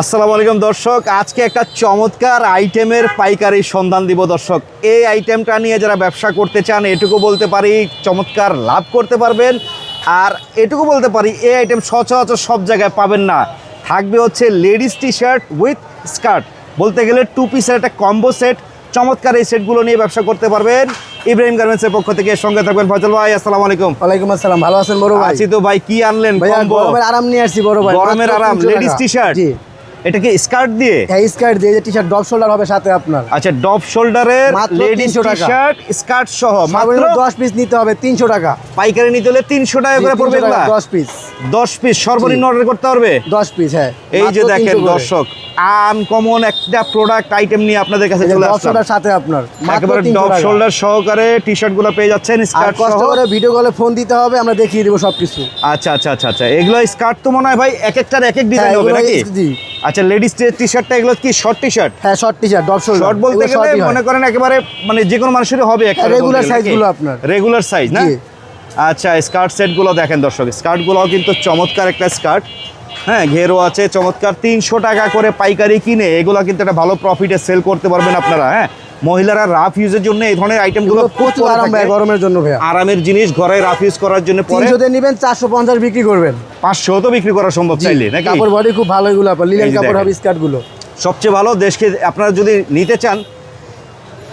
আসসালামু আলাইকুম দর্শক আজকে একটা চমৎকার আইটেমের পাইকারি সন্ধান দিব দর্শক। এই আইটেমটা নিয়ে যারা ব্যবসা করতে চান এটুকু বলতে পারি চমৎকার লাভ করতে পারবেন। আর এটুকু বলতে পারি এই আইটেম সচরাচর সব জায়গায় পাবেন না। থাকবে হচ্ছে ladies T shirt with skirt বলতে গেলে টু পিসের একটা কম্বো সেট চমৎকার এই সেটগুলো নিয়ে ব্যবসা করতে পারবেন। ইব্রাহিম গার্মেন্টসের পক্ষ থেকে সঙ্গে থাকবেন ফজল ভাই আসসালামু আলাইকুম। ওয়ালাইকুম আসসালাম ভালো আছেন বড় ভাই? আছি তো ভাই কি আনলেন আরাম নিয়ে আসছি বড় ভাই গরমের আরাম লেডিস টি শার্ট জি। এটা কি স্কার্ট দিয়ে? হ্যাঁ স্কার্ট দিয়ে যে টি শার্ট ডপ শোল্ডার হবে সাথে আপনার। আচ্ছা ডপ শোল্ডারের লেডিস টি টাকা। শার্ট স্কার্ট সহ মাত্র মাত্র 10 পিস নিতে হবে 300 টাকা। পাইকারি নিতে হলে তিনশো টাকা করে পড়বে এগুলা? 10 পিস দশ পিস সর্বনিম্ন অর্ডার করতে পারবে? 10 পিস হ্যাঁ। এই যে দেখেন দর্শক আনকমন একটা প্রোডাক্ট আইটেম নিয়ে আপনাদের কাছে চলে আসলাম। সাথে আপনার একেবারে 300 ডপ শোল্ডার সহকারে টি শার্টগুলো পেয়ে যাচ্ছেন স্কার্ট কষ্ট সহ। করে ভিডিও কলে ফোন দিতে হবে আমরা দেখিয়ে দেবো সবকিছু। আচ্ছা আচ্ছা আচ্ছা আচ্ছা। এগুলো স্কার্ট তো মনে হয় ভাই এক একটার এক এক ডিজাইন হ্যাঁ, হবে নাকি? জি। আচ্ছা লেডিস টি শার্টটা এগুলো কি শর্ট টি শার্ট হ্যাঁ short T shirt drop shoulder short বলতে গেলে মনে করেন একেবারে মানে যে কোনো মানুষেরই হবে একটা রেগুলার size গুলো আপনার। রেগুলার সাইজ না? আচ্ছা স্কার্ট সেটগুলো দেখেন দর্শক স্কার্টগুলো কিন্তু চমৎকার একটা স্কার্ট হ্যাঁ ঘেরও আছে চমৎকার। তিনশো টাকা করে পাইকারি কিনে এগুলো কিন্তু একটা ভালো প্রফিটে সেল করতে পারবেন আপনারা হ্যাঁ। মহিলারা রাফ ইউজের জন্য এই ধরনের আইটেমগুলো প্রচুর আরাম ভাই গরমের জন্য আরামের জিনিস ঘরে রাফ ইউজ করার জন্য পরে 300 তে নেবেন 450 বিক্রি করবেন। পাঁচশো তো বিক্রি করা সম্ভব চাইলে নাকি? কাপড় বডি খুব ভালো এগুলো আপনার লিলেন কাপড় দেখেন। হবে স্কার্ট সবচেয়ে ভালো দেশকে আপনারা যদি নিতে চান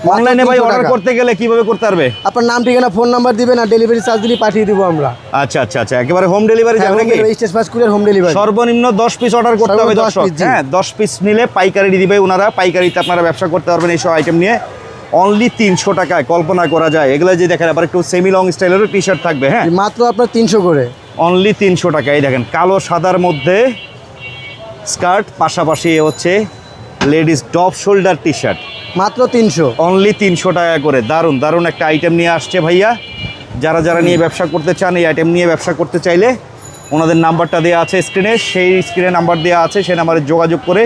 অনলাইনে ভাই অর্ডার করতে গেলে কীভাবে করতে পারবে? আপনার নাম ঠিকানা ফোন নাম্বার দিবেন আর ডেলিভারি চার্জ দিলে পাঠিয়ে দিব আমরা। আচ্ছা আচ্ছা আচ্ছা একেবারে হোম ডেলিভারি যাবে নাকি? Stage pass courier home delivery সর্বনিম্ন দশ পিস অর্ডার করতে হবে দর্শক। হ্যাঁ দশ পিস নিলে পাইকারি দিবে ওনারা পাইকারিতে আপনারা ব্যবসা করতে পারবেন এইসব আইটেম নিয়ে। অনলি তিনশো টাকায় কল্পনা করা যায়। এগুলো যে দেখেন আবার একটু সেমি লং স্টাইলেরও টি শার্ট থাকবে হ্যাঁ? মাত্র আপনার তিনশো করে। অনলি তিনশো টাকা এই দেখেন কালো সাদার মধ্যে স্কার্ট পাশাপাশি হচ্ছে ladies drop shoulder T shirt মাত্র তিনশো। অনলি তিনশো টাকা করে। দারুণ দারুণ একটা আইটেম নিয়ে আসছে ভাইয়া। যারা যারা নিয়ে ব্যবসা করতে চান এই আইটেম নিয়ে ব্যবসা করতে চাইলে ওনাদের নাম্বারটা দেওয়া আছে স্ক্রিনে সেই স্ক্রিনে নাম্বার দেওয়া আছে সেই নাম্বারে যোগাযোগ করে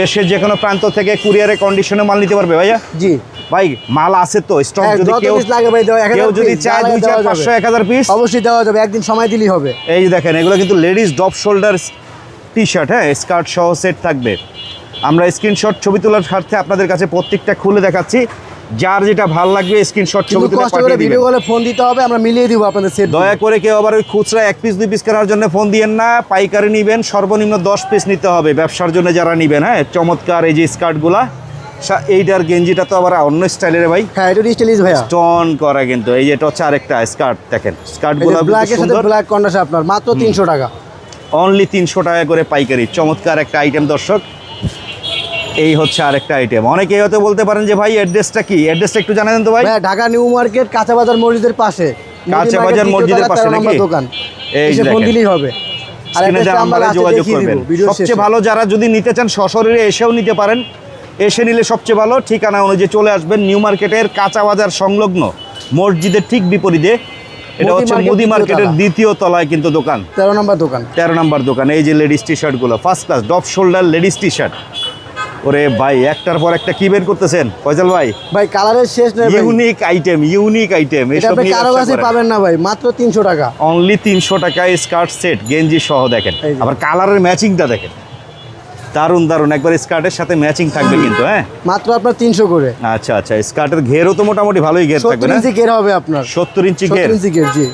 দেশের যে কোনো প্রান্ত থেকে কুরিয়ারে কন্ডিশনে মাল নিতে পারবে ভাইয়া। জি। ভাই মাল আছে তো স্টক হ্যাঁ, যদি কেউ লাগে ভাই কেউ যদি চায় দুই চার পাঁচশো এক হাজার পিস অবশ্যই দেওয়া যাবে একদিন সময় দিলেই হবে। এই দেখেন এগুলো কিন্তু ladies drop shoulder T shirt হ্যাঁ স্কার্ট সহ সেট থাকবে। আমরা স্ক্রিনশট ছবি তোলার স্বার্থে আপনাদের কাছে প্রত্যেকটা খুলে দেখাচ্ছি। যার যেটা ভালো লাগবে স্ক্রিনশট ছবি তুলে পাঠিয়ে ভিডিও দিবেন। কলে ফোন দিতে হবে আমরা মিলিয়ে দিব আপনাদের সেট দয়া করে কেউ আবার ওই খুচরা এক পিস দুই পিস কেনার জন্য ফোন দিয়েন না। পাইকারি নিবেন সর্বনিম্ন দশ পিস নিতে হবে ব্যবসার জন্য যারা নিবেন হ্যাঁ? চমৎকার এই যে স্কার্টগুলা এইটার গেঞ্জিটা তো আবার অন্য স্টাইলের ভাই। হ্যাঁ এটা স্টাইলিশ ভাইয়া। স্টোন করা কিন্তু এই যে এটা হচ্ছে আরেকটা স্কার্ট দেখেন। স্কার্টগুলো ব্ল্যাকের সাথে ব্ল্যাক কন্ডাসে আপনার মাত্র তিনশো টাকা। অনলি তিনশো টাকা করে পাইকারি। চমৎকার একটা আইটেম দর্শক। এই হচ্ছে আরেকটা আইটেম অনেকেই হয়তো বলতে পারেন যে ভাই অ্যাড্রেসটা কি? অ্যাড্রেসটা একটু জানাবেন তো ভাই। ঢাকা নিউ মার্কেট কাঁচা বাজার মসজিদের পাশে। কাঁচা বাজার মসজিদের পাশে নাকি? দোকান। এই ফোন দিলেই হবে। যোগাযোগ করবেন। সবচেয়ে ভালো যারা যদি নিতে চান সশরীরে এসেও নিতে পারেন। এসে নিলে সবচেয়ে ভালো। ঠিকানা অনুযায়ী চলে আসবেন নিউ মার্কেটের কাঁচা বাজার সংলগ্ন মসজিদের ঠিক বিপরীতে। এটা হচ্ছে মুদি মার্কেটের দ্বিতীয় তলায় কিন্তু দোকান। তেরো নম্বর দোকান। তেরো নম্বর দোকান এই যে লেডিস টি শার্টগুলো first class drop shoulder ladies T shirt ওরে ভাই একটার পর একটা কি বের করতেছেন? ফয়সাল ভাই। ভাই কালারের শেষ নেই ইউনিক আইটেম ইউনিক আইটেম এটা আপনি কারও কাছে পাবেন না ভাই মাত্র তিনশো টাকা। অনলি তিনশো টাকায় স্কার্ট সেট গেঞ্জি সহ দেখেন। আবার কালারের ম্যাচিংটা দেখেন। দারুণ দারুণ। একবার স্কার্টের সাথে ম্যাচিং থাকবে কিন্তু হ্যাঁ? মাত্র আপনার তিনশো করে। আচ্ছা আচ্ছা। স্কার্টের ঘেরও তো মোটামুটি ভালোই ঘের থাকবে না? ইঞ্চি গের হবে আপনার। সত্তর ইঞ্চি ঘের? ইঞ্চি গের জি।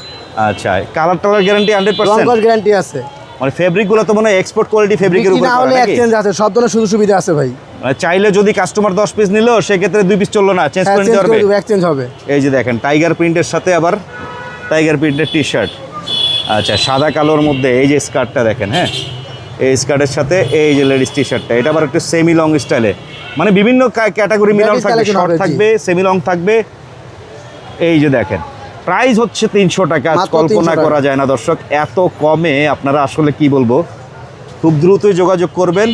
আচ্ছা। কালার টালার গ্যারান্টি হান্ড্রেড পার্সেন্ট গ্যারান্টি আছে। মানে ফেব্রিকগুলো তো মনে হয় এক্সপোর্ট কোয়ালিটি ফেব্রিকের উপর না? এক্সচেঞ্জ আছে। সব ধরনের সুযোগ সুবিধা আছে ভাই। মানে চাইলে যদি কাস্টমার দশ পিস নিল সেক্ষেত্রে দুই পিস চলল না। চেঞ্জ হ্যাঁ করে নিতে পারবে এক্সচেঞ্জ হবে। এই যে দেখেন টাইগার প্রিন্টের সাথে আবার টাইগার প্রিন্টের টি শার্ট আচ্ছা সাদা কালোর মধ্যে এই যে স্কার্টটা দেখেন হ্যাঁ? এই স্কার্টের সাথে এই যে লেডিস টি শার্টটা এটা আবার একটু সেমি লং স্টাইলে মানে বিভিন্ন ক্যাটাগরি মিলন থাকবে শর্ট থাকবে সেমি লং থাকবে। এই যে দেখেন প্রাইস হচ্ছে তিনশো টাকা কল্পনা করা যায় না দর্শক এত কমে আপনারা আসলে কি বলব? খুব দ্রুতই যোগাযোগ করবেন।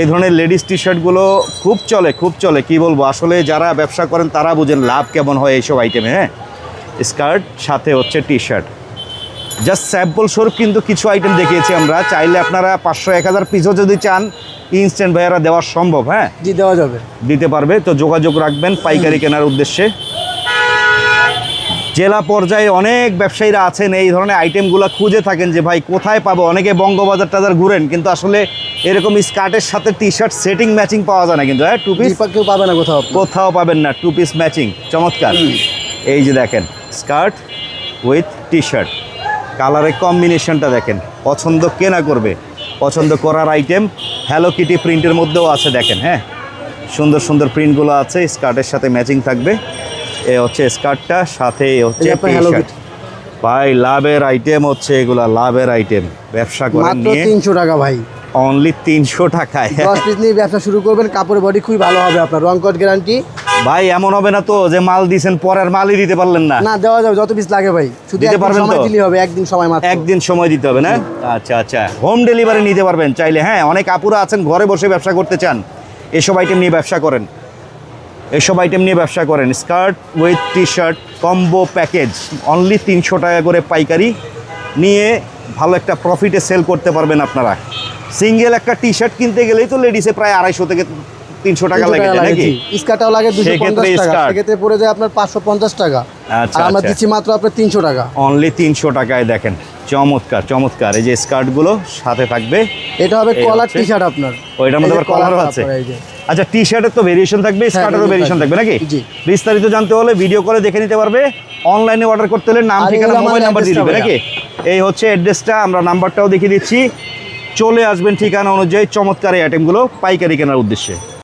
এই ধরনের লেডিস টি শার্টগুলো খুব চলে খুব চলে কি বলব? আসলে যারা ব্যবসা করেন তারা বুঝেন লাভ কেমন হয় এইসব আইটেমে হ্যাঁ? স্কার্ট সাথে হচ্ছে টি শার্ট জাস্ট স্যাম্পল স্বরূপ কিন্তু কিছু আইটেম দেখিয়েছি আমরা। চাইলে আপনারা পাঁচশো এক হাজার পিসও যদি চান ইনস্ট্যান্ট ভাইয়ারা দেওয়া সম্ভব হ্যাঁ? জি দেওয়া যাবে। দিতে পারবে। তো যোগাযোগ রাখবেন পাইকারি কেনার উদ্দেশ্যে। জেলা পর্যায়ে অনেক ব্যবসায়ীরা আছেন এই ধরনের আইটেমগুলো খুঁজে থাকেন যে ভাই কোথায় পাবো? অনেকে বঙ্গবাজার টাজার ঘুরেন কিন্তু আসলে এরকম স্কার্টের সাথে টি শার্ট সেটিং ম্যাচিং পাওয়া যায় না কিন্তু হ্যাঁ? টু পিস কেউ পাবে না কোথাও কোথাও পাবেন না টু পিস ম্যাচিং চমৎকার। এই যে দেখেন স্কার্ট উইথ টি শার্ট কালারের কম্বিনেশনটা দেখেন। পছন্দ কে না করবে পছন্দ করার আইটেম হ্যালো কিটি প্রিন্টের মধ্যেও আছে দেখেন হ্যাঁ? সুন্দর সুন্দর প্রিন্টগুলো আছে স্কার্টের সাথে ম্যাচিং থাকবে। এ হচ্ছে স্কার্টটা সাথে হচ্ছে ভাই লাভের আইটেম হচ্ছে এগুলা লাভের আইটেম ব্যবসা করেন নিয়ে। তিনশো টাকা ভাই। অনলি তিনশো টাকায়। দশ পিস নিয়ে ব্যবসা শুরু করবেন কাপড়ের বডি খুবই ভালো হবে আপনার। রং কট গ্যারান্টি ভাই এমন হবে না তো যে মাল দিছেন পরের মালই দিতে পারলেন না। না দেওয়া যাবে যত পিস লাগে ভাই। শুধু দিতে পারবেন সময় তো? দিলেই হবে একদিন সময় মাত্র। একদিন সময় দিতে হবে না? আচ্ছা আচ্ছা। হোম ডেলিভারি নিতে পারবেন চাইলে হ্যাঁ অনেক আপুরা আছেন ঘরে বসে ব্যবসা করতে চান। এসব আইটেম নিয়ে ব্যবসা করেন। এসব আইটেম নিয়ে ব্যবসা করেন। Skirt with T shirt combo package only তিনশো টাকা করে পাইকারি নিয়ে ভালো একটা প্রফিটে সেল করতে পারবেন আপনারা। সিঙ্গেল একটা টি শার্ট কিনতে গেলেই তো লেডিসে প্রায় আড়াইশো থেকে তিনশো টাকা লাগে নাকি? স্কার্টটাও লাগে দুশো সেক্ষেত্রে পঞ্চাশ টাকা। সেক্ষেত্রে পড়ে যায় আপনার পাঁচশো পঞ্চাশ টাকা। আচ্ছা, আর আমরা আচ্ছা। দিচ্ছি মাত্র আপনার তিনশো টাকা। অনলি তিনশো টাকায় দেখেন চমৎকার চমৎকার। এই যে স্কার্টগুলো সাথে থাকবে এটা হবে কলার টি শার্ট আপনার। ওইটার মধ্যে আবার কলারও আছে। আচ্ছা টি শার্টের তো ভেরিয়েশন থাকবে স্কার্টেরও ভেরিয়েশন থাকবে থাকবে। নাকি? বিস্তারিত জানতে হলে ভিডিও করে দেখে নিতে পারবে। অনলাইনে অর্ডার করতে হলে নাম ঠিকানা মোবাইল নাম্বার দিয়ে দিবে নাকি? এই হচ্ছে অ্যাড্রেসটা আমরা নাম্বারটাও দেখিয়ে দিচ্ছি। চলে আসবেন ঠিকানা অনুযায়ী চমৎকার এই আইটেমগুলো পাইকারি কেনার উদ্দেশ্যে।